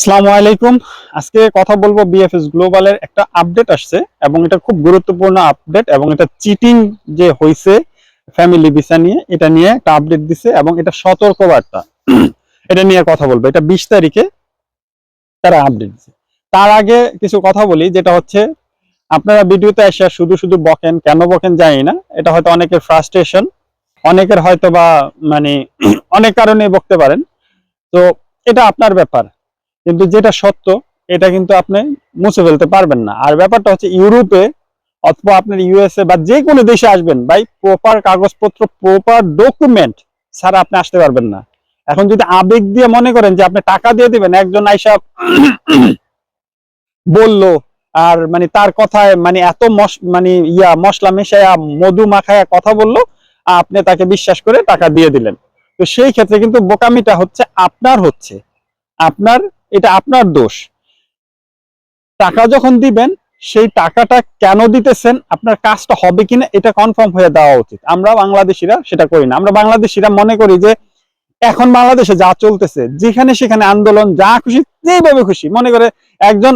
আসসালামু আলাইকুম। আজকে কথা বলব বিএফএস গ্লোবালের একটা আপডেট আসছে এবং এটা খুব গুরুত্বপূর্ণ আপডেট এবং এটা চিটিং যে হয়েছে ফ্যামিলি ভিসা নিয়ে, এটা নিয়ে একটা আপডেট দিছে এবং এটা সতর্ক বার্তা এটা নিয়ে কথা বলব। এটা বিশ তারিখে তারা আপডেট দিছে। তার আগে কিছু কথা বলি, যেটা হচ্ছে আপনারা ভিডিওতে এসে শুধু শুধু বকেন, কেন বকেন জানি না। এটা হয়তো অনেকের ফ্রাস্ট্রেশন অনেকের হয়তো বা মানে অনেক কারণে বকতে পারেন। তো এটা আপনার ব্যাপার। কিন্তু যেটা সত্য, এটা কিন্তু আপনি মুছে ফেলতে পারবেন না। আর ব্যাপারটা হচ্ছে ইউরোপে অথবা আপনার ইউএসএ বা যে কোনো দেশে আসবেন, ভাই প্রপার কাগজপত্র প্রপার ডকুমেন্ট ছাড়া আপনি আসতে পারবেন না। এখন যদি আবেগ দিয়ে মনে করেন যে আপনি টাকা দিয়ে দিবেন, একজন আইসা বলল, আর মানে তার কথায় মানে এত মানে ইয়া, মশলা মেশায়া, মধু মাখায়া কথা বলল, আপনি তাকে বিশ্বাস করে টাকা দিয়ে দিলেন। তো সেই ক্ষেত্রে কিন্তু বোকামিটা হচ্ছে, আপনার হচ্ছে। আপনার এটা আপনার দোষ। টাকা যখন দিবেন, সেই টাকাটা কেন দিতেছেন, আপনার কাজটা হবে কিনা, এটা কনফার্ম হয়ে দেওয়া উচিত। আমরা বাংলাদেশিরা সেটা করি না। আমরা বাংলাদেশিরা মনে করি যে, এখন বাংলাদেশে যা চলতেছে, যেখানে সেখানে আন্দোলন, যা খুশি যেভাবে খুশি, মনে করে একজন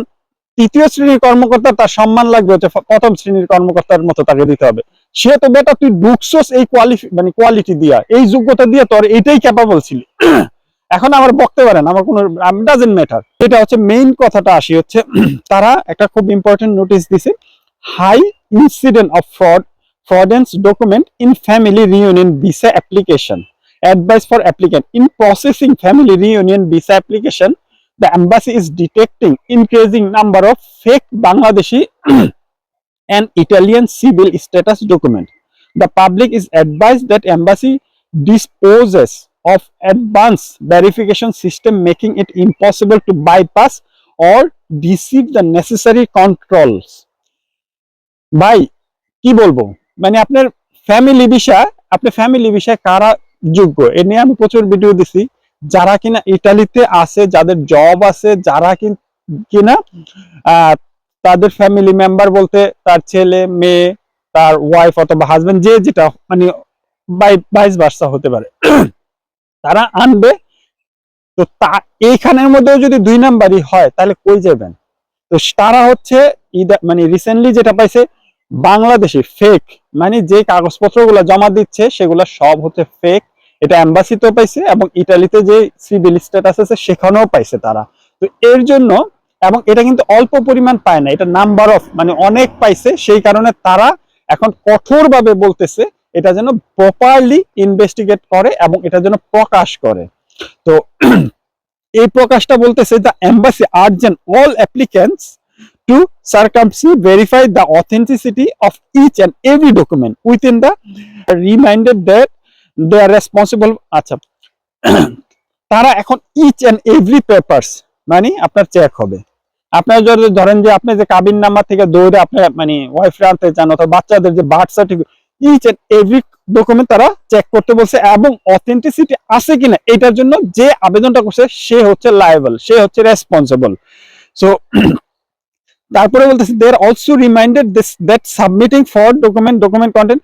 তৃতীয় শ্রেণির কর্মকর্তা, তার সম্মান লাগবে হচ্ছে প্রথম শ্রেণির কর্মকর্তার মতো তাকে দিতে হবে। সে তো বেটা, তুই ঢুকছস এই কোয়ালিফি মানে কোয়ালিটি দিয়া, এই যোগ্যতা দিয়ে তোর এটাই ক্যাপাবল ছিলি। এখন আমার বকতে পারেন আমার কোনো ডাজেন ম্যাটার এটা হচ্ছে মেইন কথাটা আসি হচ্ছে, তারা একটা খুব ইম্পর্টেন্ট নোটিস দিছে high incident of fraud fraudulent document in family reunion visa application advice for applicant in processing family reunion visa application the embassy is detecting increasing number of fake Bangladeshi and Italian civil status document the public is advise that embassy disposes of advanced verification system making it impossible to bypass or deceive the necessary controls. ভাই, কি বলব? মানে আপনার family বিষয় আপনি family বিষয় কারা যোগ্য? এ নিয়ে আমি প্রচুর ভিডিও দিছি। যারা কিনা ইটালিতে আছে, যাদের জব আছে, যারা কিন- তাদের ফ্যামিলি মেম্বার বলতে তার ছেলে, মেয়ে, তার ওয়াইফ অথবা হাজবেন্ড যে যেটা মানে বাইশ বার্সা হতে পারে। তারা আনবে। তো তা এইখানের মধ্যেও যদি দুই নাম্বারই হয়, তাহলে কই যাবেন? তো তারা হচ্ছে মানে রিসেন্টলি যেটা পাইছে, বাংলাদেশি ফেক মানে যে কাগজপত্রগুলো জমা দিচ্ছে, সেগুলো সব হচ্ছে ফেক এটা এম্বাসিতেও পাইছে এবং ইটালিতে যে সিভিল স্ট্যাটাস আছে, সেখানেও পাইছে তারা। তো এর জন্য, এবং এটা কিন্তু অল্প পরিমাণ পায় না, এটা নাম্বার অফ মানে অনেক পাইছে, সেই কারণে তারা এখন কঠোরভাবে বলতেছে এটা যেন প্রপারলি ইনভেস্টিগেট করে এবং এটা যেন প্রকাশ করে। তো এই প্রকাশটা বলতেছে the embassy urgent all applicants to circumspect verify the authenticity of each and every document within the reminded that they are responsible আচ্ছা। তারা এখন ইচ এন্ড এভরি পেপারস মানে আপনার চেক হবে। আপনার ধরেন যে আপনি যে কাবিন নাম্বার থেকে দৌড়ে আপনার মানে ওয়াইফ আনতে চান অথবা বাচ্চাদের যে birth certificate each and every document তারা চেক করতে বলছে এবং অথেন্টিসিটি আছে কিনা এটার জন্য যে আবেদনটা করছে, সে হচ্ছে লায়েবল সে হচ্ছে রেসপন্সিবল সো তারপরে বলতেছে they are also reminded this that submitting for document document content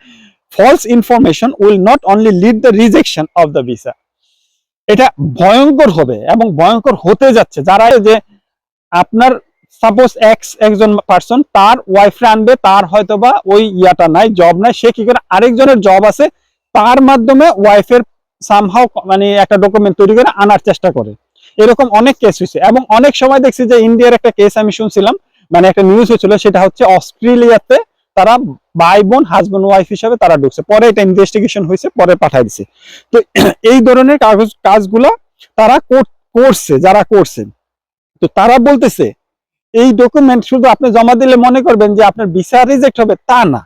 false information will not only lead the rejection of the visa এটা ভয়ঙ্কর হবে এবং ভয়ঙ্কর হতে যাচ্ছে। যারা যে আপনার সাপোজ এক্স একজন পার্সন তার ওয়াইফরে আনবে, তার হয়তো বা ওই ইয়াটা নাই জব নাই, সে কি করে আরেকজনের জব আছে, তার মাধ্যমে ওয়াইফের সামহাও মানে একটা ডকুমেন্ট তৈরি করে আনার চেষ্টা করে। এরকম অনেক কেস হয়েছে এবং অনেক সময় দেখছি যে ইন্ডিয়ার একটা কেস আমি শুনছিলাম মানে একটা নিউজ হয়েছিল, সেটা হচ্ছে অস্ট্রেলিয়াতে তারা ভাই বোন হাজবেন্ড ওয়াইফ হিসাবে তারা ঢুকছে। পরে এটা ইনভেস্টিগেশন হয়েছে, পরে পাঠাই দিছে। তো এই ধরনের কাগজ, কাজগুলা তারা করছে, যারা করছে। তো তারা বলতেছে এই ডকুমেন্ট শুধু আপনি জমা দিলে মনে করবেন যে আপনার ভিসা রিজেক্ট হবে তা না।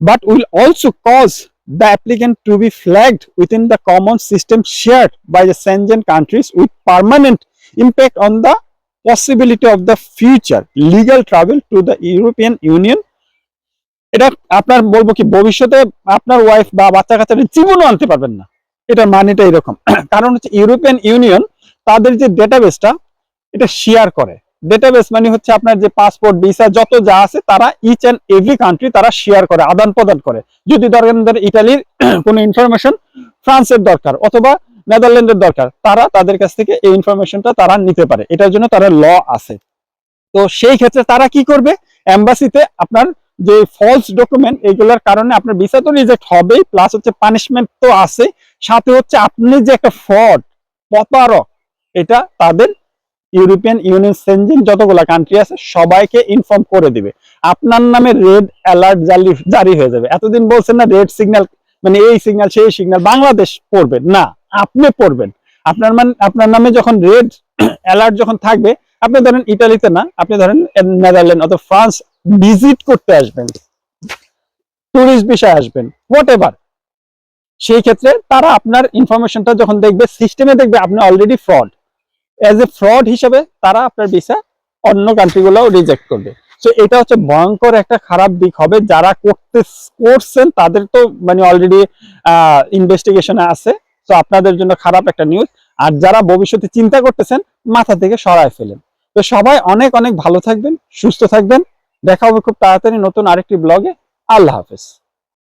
But will also cause the applicant to be flagged with in the common system shared by the sent countries with permanent impact on the possibility of the future legal travel to the European Union এটা আপনার বলব কি, ভবিষ্যতে আপনার wife বা বাচ্চা কাচ্চার জীবনও আনতে পারবেন না। এটার মানিটা এরকম। কারণ হচ্ছে ইউরোপিয়ান ইউনিয়ন তাদের যে ডেটাবেসটা এটা শেয়ার করে। ডেটাবেস মানে হচ্ছে আপনার যে পাসপোর্ট ভিসা যত যা আছে, তারা ইচ অ্যান্ড এভরি কান্ট্রি তারা শেয়ার করে, আদান প্রদান করে। যদি ধরেন ইটালির কোনো ইনফরমেশন ফ্রান্সের দরকার অথবা নেদারল্যান্ডের দরকার, তারা তাদের কাছ থেকে এই ইনফরমেশনটা তারা নিতে পারে। এটার জন্য তারা ল আছে। তো সেই ক্ষেত্রে তারা কি করবে? এম্বাসিতে আপনার যে ফলস ডকুমেন্ট এগুলোর কারণে আপনার ভিসা তো রিজেক্ট হবেই প্লাস হচ্ছে পানিশমেন্ট তো আছে। সাথে হচ্ছে আপনি যে একটা ফ্রড প্রতারক, এটা তাদের ইউরোপিয়ান ইউনিয়ন সেনজেন যতগুলো কান্ট্রি আছে, সবাইকে ইনফর্ম করে দিবে। আপনার নামে রেড অ্যালার্ট জারি জারি হয়ে যাবে। এতদিন বলছেন না রেড সিগন্যাল মানে এই সিগন্যাল সেই সিগন্যাল বাংলাদেশ পড়বে। না, আপনি পড়বেন। আপনার মানে আপনার নামে যখন রেড অ্যালার্ট যখন থাকবে, আপনি ধরেন ইটালিতে না, আপনি ধরেন নেদারল্যান্ড অথবা ফ্রান্স ভিজিট করতে আসবেন। টুরিস্ট বিষয়ে আসবেন হোয়াট এভার সেই ক্ষেত্রে তারা আপনার ইনফরমেশনটা যখন দেখবে সিস্টেমে দেখবে আপনি already fraud as a fraud হিসেবে তারা আপনার ভিসা অন্য কান্ট্রিগুলোও রিজেক্ট করবে। সো এটা হচ্ছে ভয়ঙ্কর একটা খারাপ দিক হবে। যারা করতে করছেন, তাদের তো মানে অলরেডি ইনভেস্টিগেশনে আছে। তো আপনাদের জন্য খারাপ একটা নিউজ আর যারা ভবিষ্যতে চিন্তা করতেছেন, মাথা থেকে সরায় ফেলেন। তো সবাই অনেক অনেক ভালো থাকবেন, সুস্থ থাকবেন। দেখা হবে খুব তাড়াতাড়ি নতুন আরেকটি ব্লগে আল্লাহ হাফেজ।